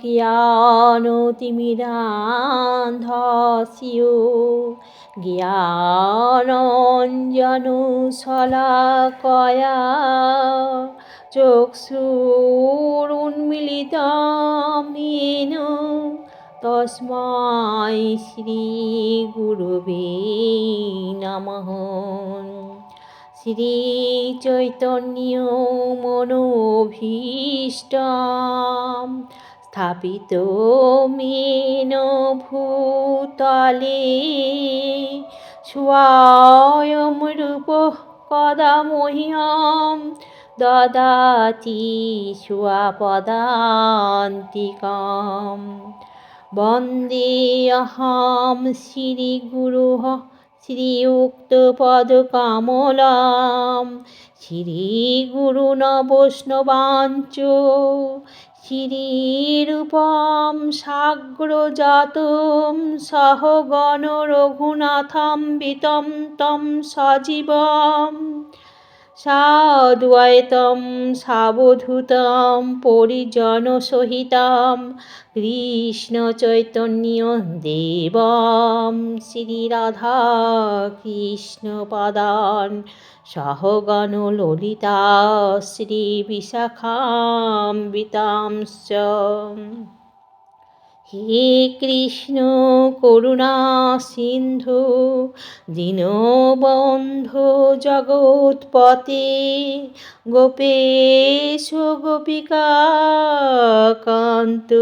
জ্ঞানতিমিরান্ধস্যু। জ্ঞানঞ্জনুশলাকয়া চক্ষুরুন্মিলিতমেন তস্মাই শ্রীগুরুবে শ্রী চৈতন্য মনোভীষ্ট স্থাপিত মেন ভূতলে স্বয়ং রূপ কদা মহ্যম দদাতি স্বাপদান্তিকম। বন্দে অহম শ্রীগুরুহ শ্রী গুরু নবৈষ্ণবাঞ্চ শ্রীরূপম সাগ্রজাতম সহগণ রঘুনাথম বিতম তম সজীবম। সাদ্বৈতম সাবধূতম, পরিজন সহিতম, কৃষ্ণ চৈতন্য দেবম। শ্রীরাধা কৃষ্ণ পাদান। সহগণ ললিতা শ্রী বিশাখাম্বিতাংশ হে কৃষ্ণ করুণা সিন্ধু, দীনবন্ধু জগৎপতে গোপেশ গোপিকা কান্ত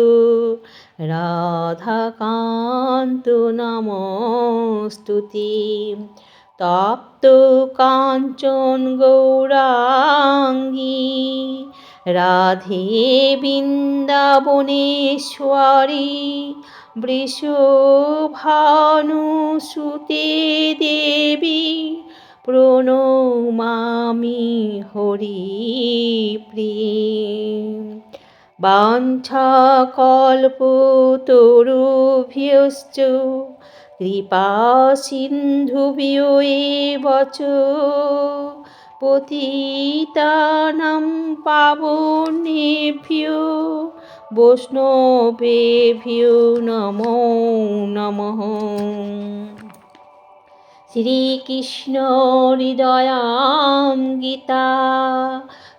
রাধাকান্ত নমস্তুতি। তপ্ত কাঞ্চন গৌরাঙ্গী। রাধে বৃন্দাবনেশ্বরী বৃষভানুসুতে দেবী প্রণমামি হরিপ্রিয় বাঞ্ছাকল্পতরুভ্যশ্চ কৃপা সিন্ধুভ্যো এব চ পতিতানাং পাবনেভ্যো। বৈষ্ণবেভ্যো নমো নমঃ। শ্রীকৃষ্ণ হৃদয়াম গীতা।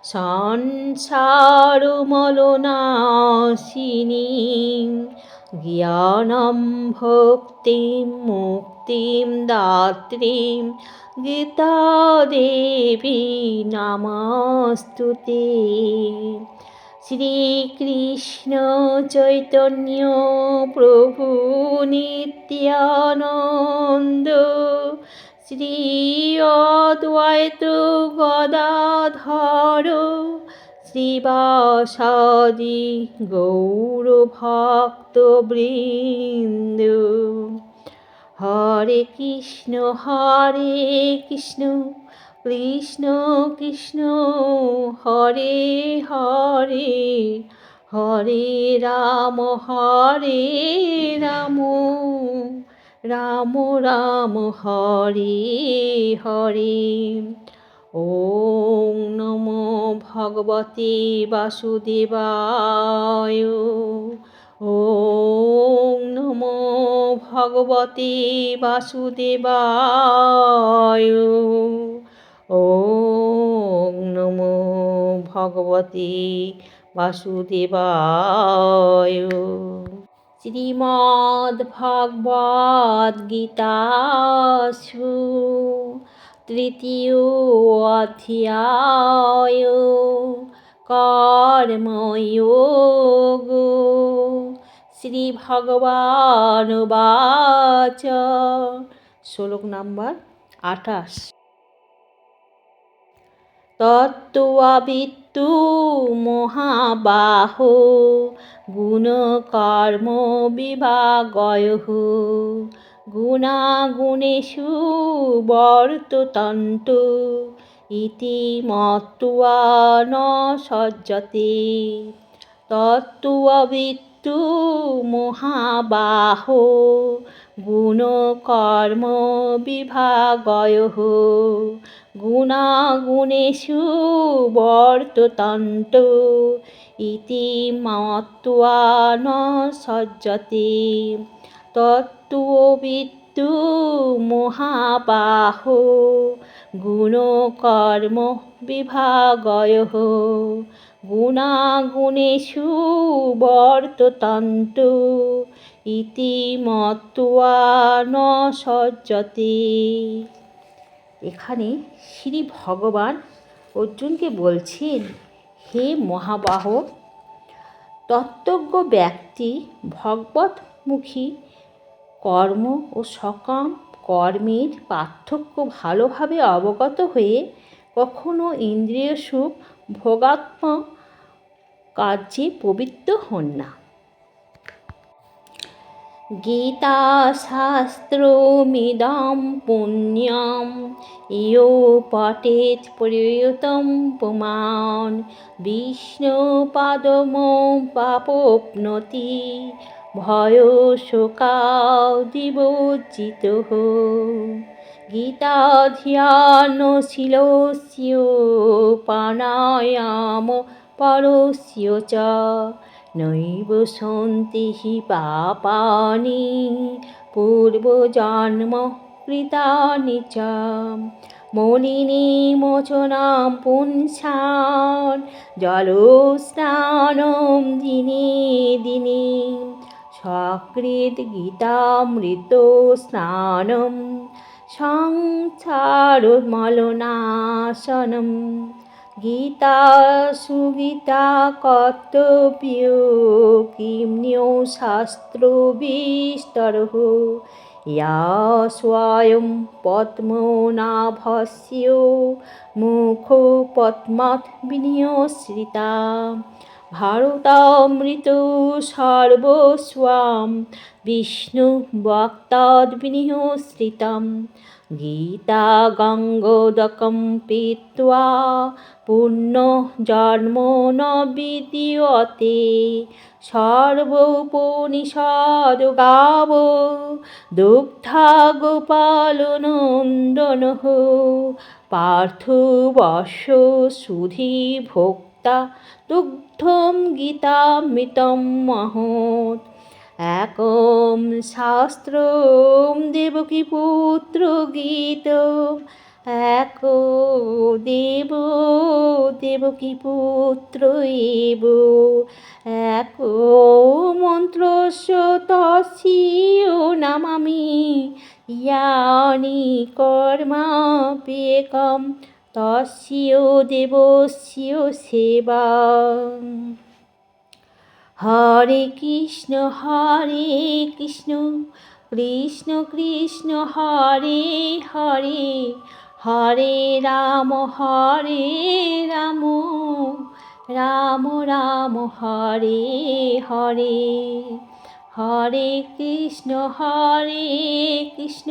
সংসারমলনাশিনী জ্ঞানম ভক্তিম মুক্তিম দাত্রীম গীতা দেবী নমস্তুতে শ্রীকৃষ্ণ চৈতন্য প্রভু নিত্যানন্দ শ্রী অদ্বৈত গদাধর শ্রীবাসাদি গৌরভক্তবৃন্দ হরে কৃষ্ণ হরে কৃষ্ণ কৃষ্ণ কৃষ্ণ, হরে হরে হরে রাম হরে রাম রাম রাম, হরে হরে। ওম নমো ভগবতে বাসুদেবায়। ওম নমো ভগবতে বাসুদেবায়। ওম নমো ভগবতে বাসুদেবায়। শ্রীমদ্ ভগবদ গীতাসু। তৃতীয় অধ্যায় কর্ময়োগ। শ্রী ভগবান বাচ শ্লোক নাম্বার আঠাশ। তত্ত্বাবিত্তু মহাবাহ গুণকর্ম বিভাগয় গুণাগুণেষু বর্ততন্তু ইতি মত্ত্বা ন সজ্জতে। তত্ত্ববিত্তু মহাবাহ, গুণকর্ম বিভাগয়। গুণাগুণেষু বর্ততন্ত ইতি মত্বা ন সজ্জতে। তত্ত্ববিদ্যু মহাবাহ, গুণকর্ম বিভাগয়, গুণাগুণেষু বর্ততন্ত, ইতি মত্বা ন সজ্জতে। এখানে শ্রী ভগবান অর্জুনকে বলছেন, হে মহাবাহ, তত্ত্বজ্ঞ ব্যক্তি ভগবতমুখী কর্ম ও সকাম কর্মের পার্থক্য ভালোভাবে অবগত হয়ে কখনো ইন্দ্রিয় সুখ ভোগাত্মক কার্যে প্রবৃত্ত হন না। গীতাশাস্ত্রমিদं পুণ্যম, ইয়ো পঠেৎ প্রয়তম পুমাन् বিষ্ণুপাদমো পাপোপ্নতি। ভয়শোকাদিবোজ্জিত গীতাধ্যানশীলস্য প্রাণায়াম পরস্য চ। নৈব সন্তি হি পাপানি পূর্বজন্ম কৃতানি চ। মলিনী মোচনাं পুংসান জলস্নানম দিনে দিনে। সকৃত গীতামৃত স্নানম, সংসারমলনাশনম। গীতা সুগীতা কর্তব্য কিম্ন্যো শাস্ত্রবিস্তরः। ইয়া স্বয়ং পদ্মনাভস্য মুখো পদ্মাৎ বিনিয়শ্রিতা ভারতামৃত সর্বস্বাম বিষ্ণু ভক্তাদ্বিনিহশ্রিতম গীতা গঙ্গোদকম পীত্বা পুণ্যজন্ম ন বিদ্যতে সর্বোপনিষদ গাব দুগ্ধা গোপালনন্দন পার্থবর্ষ সুধি ভোক্তা দুগ্ধম গীতামৃতম মহৎ। একম শাস্ত্রম দেবকী পুত্র গীত। এক দেব দেবকী পুত্র এব। এক মন্ত্রস্য তস্যো নামামি। ইয়ানি কর্মাপ্যেকম তস্য দেবস্য সেবা। হরে কৃষ্ণ হরে কৃষ্ণ কৃষ্ণ কৃষ্ণ, হরে হরে হরে রাম হরে রাম রাম রাম, হরে হরে হরে কৃষ্ণ হরে কৃষ্ণ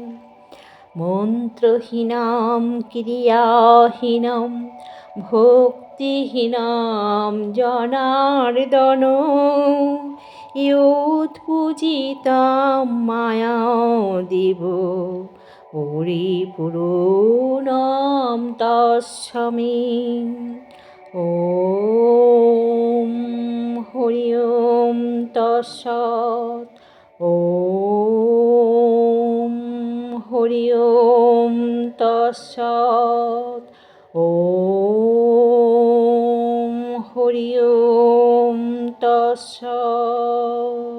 মন্ত্রহীনাম ক্রিয়াহীনম ভক্তিহীনাম জনার্দন ইয়ুৎপূজিতাম মায়া দেব পরিপূর্ণম তস্মে ॐ হরি ওম ॐ হরি ওম তৎসৎ। ও হরি ওম তৎসৎ।